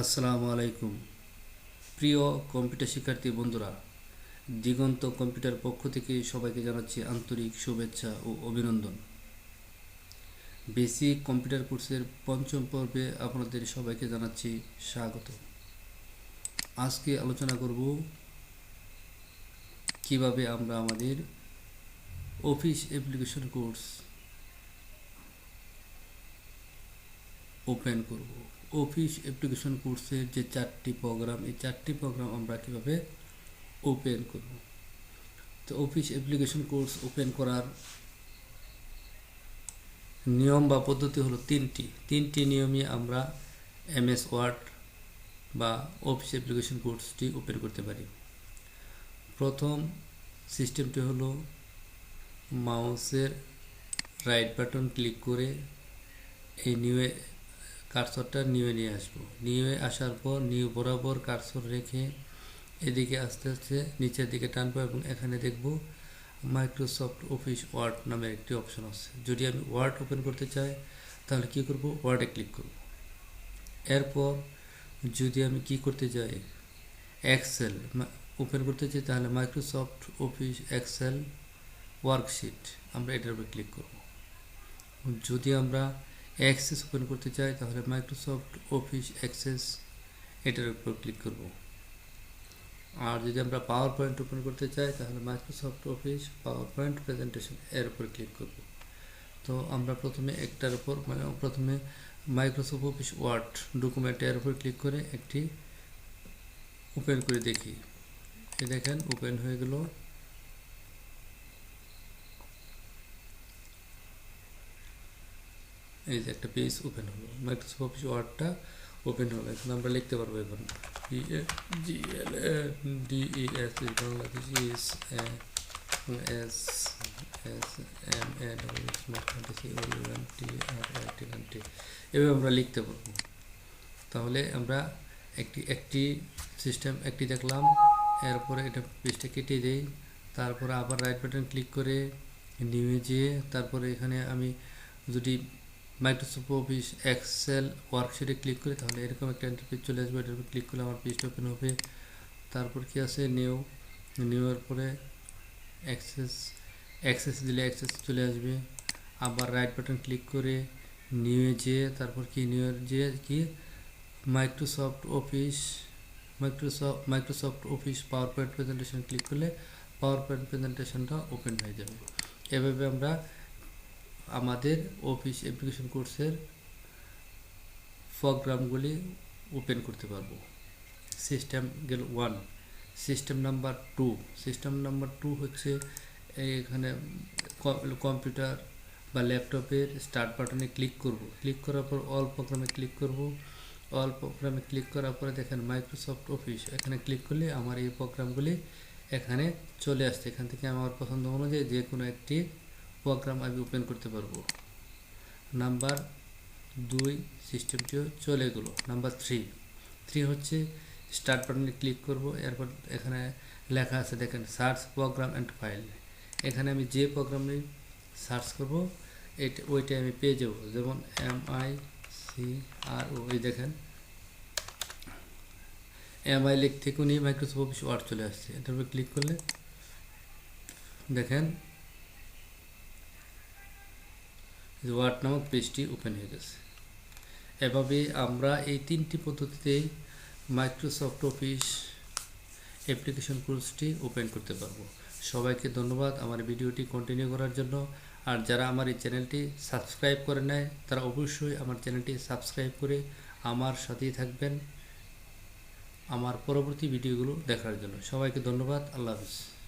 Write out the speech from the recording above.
আসসালামু আলাইকুম। প্রিয় কম্পিউটার শিক্ষার্থী বন্ধুরা, দিগন্ত কম্পিউটার পক্ষ থেকে সবাইকে জানাচ্ছি আন্তরিক শুভেচ্ছা ও অভিনন্দন। বেসিক কম্পিউটার কোর্সের পঞ্চম পর্বে আপনাদের সবাইকে জানাচ্ছি স্বাগত। আজকে আলোচনা করব কীভাবে আমরা আমাদের অফিস অ্যাপ্লিকেশন কোর্স ওপেন করব। অফিস অ্যাপ্লিকেশন কোর্সের যে চারটি প্রোগ্রাম এই চারটি প্রোগ্রাম আমরা কীভাবে ওপেন করব? তো অফিস অ্যাপ্লিকেশন কোর্স ওপেন করার নিয়ম বা পদ্ধতি হলো তিনটি। তিনটি নিয়মই আমরা এমএস ওয়ার্ড বা অফিস অ্যাপ্লিকেশন কোর্সটি ওপেন করতে পারি। প্রথম সিস্টেমটি হলো মাউসের রাইট বাটন ক্লিক করে এই নিউ কারসরটা নিয়ে নিয়ে আসব। নিয়ে আসার পর নিউ বরাবর কারসর রেখে এদিকে আস্তে আস্তে নিচের দিকে টানবো এবং এখানে দেখব মাইক্রোসফট অফিস ওয়ার্ড নামে একটি অপশন আছে। যদি আমি ওয়ার্ড ওপেন করতে চাই, তাহলে কি করব? ওয়ার্ডে ক্লিক করব। এরপর যদি আমি কি করতে চাই এক্সেল ওপেন করতে চাই, তাহলে মাইক্রোসফট অফিস এক্সেল ওয়ার্কশিট আমরা এটার উপর ক্লিক করব। যদি আমরা অ্যাক্সেস ওপেন করতে চাই, তাহলে মাইক্রোসফট অফিস অ্যাক্সেস এটার উপর ক্লিক করব। আর যদি আমরা পাওয়ার পয়েন্ট ওপেন করতে চাই, তাহলে Microsoft office power point presentation এর উপর ক্লিক করব। তো আমরা প্রথমে একটার উপর মানে প্রথমে মাইক্রোসফট অফিস ওয়ার্ড ডকুমেন্ট এর উপর ক্লিক করে একটি ওপেন করে দেখি। এই দেখেন ওপেন হয়ে গেল। এই যে একটা পেজ ওপেন হলো মাইক্রোসফট অফিস ওয়ার্ডটা ওপেন হলো, এখন আমরা লিখতে পারব এখন G L D E S Bangladesh is S S M A T R T T এভাবে আমরা লিখতে পারব। তাহলে আমরা একটি একটি সিস্টেম একটি দেখলাম, এরপরে এটা পেজটা কেটে দেই, তারপরে আবার রাইট বাটন ক্লিক করে, নিয়ে যেয়ে তারপরে এখানে আমি যদি মাইক্রোসফট অফিস এক্সেল ওয়ার্কশিটে ক্লিক করি, তাহলে এরকম একটা ইন্টারফেস চলে আসবে, এটার উপর ক্লিক করলে আমার পেজটা ওপেন হবে। তারপর কি আছে? নিউ নিউয়ের পরে অ্যাক্সেস অ্যাক্সেস দিলে অ্যাক্সেস চলে আসবে। আবার রাইট বাটন ক্লিক করে নিউয়ে যেয়ে, তারপর কি? নিউয়ের যে কি? Microsoft office Microsoft Microsoft office power point presentation click করলে পাওয়ার পয়েন্ট প্রেজেন্টেশনটা ওপেন হয়ে যাবে। এভাবে আমরা আমাদের অফিস অ্যাপ্লিকেশন কোর্সের প্রোগ্রামগুলি ওপেন করতে পারব। সিস্টেম গেল one system number two system number two হচ্ছে এখানে কম্পিউটার বা ল্যাপটপের স্টার্ট বাটনে ক্লিক করব। ক্লিক করার পর অল প্রোগ্রামে ক্লিক করব। অল প্রোগ্রামে ক্লিক করার পরে দেখেন মাইক্রোসফট অফিস এখানে ক্লিক করলে আমার এই প্রোগ্রামগুলি এখানে চলে আসছে। এখান থেকে আমার পছন্দ অনুযায়ী যে কোনো একটি প্রোগ্রাম আমি ওপেন করতে পারব। নাম্বার দুই সিস্টেমটিও চলে গেলো। নাম্বার থ্রি থ্রি হচ্ছে স্টার্ট বাটনে ক্লিক করব। এরপর এখানে লেখা আছে, দেখেন সার্চ প্রোগ্রাম অ্যান্ড ফাইল এখানে আমি যে প্রোগ্রামে সার্চ করব, এটা ওইটা আমি পেয়ে যাব। যেমন M I C R O এই দেখেন। এম আই লিখ থেকে নিয়ে মাইক্রোসফট অফিস ওয়ার্ড চলে আসছে। এটার উপর ক্লিক করলে দেখেন ওয়ার্ড নামক পেজটি ওপেন হয়ে গেছে। এভাবে আমরা এই তিনটি পদ্ধতিতে মাইক্রোসফট অফিস অ্যাপ্লিকেশন কোর্সটি ওপেন করতে পারব। সবাইকে ধন্যবাদ আমার ভিডিওটি কন্টিনিউ করার জন্য। আর যারা আমার এই চ্যানেলটি সাবস্ক্রাইব করে নেয় তারা অবশ্যই আমার চ্যানেলটি সাবস্ক্রাইব করে আমার সাথেই থাকবেন। আমার পরবর্তী ভিডিওগুলো দেখার জন্য। সবাইকে ধন্যবাদ। আল্লাহ হাফিজ।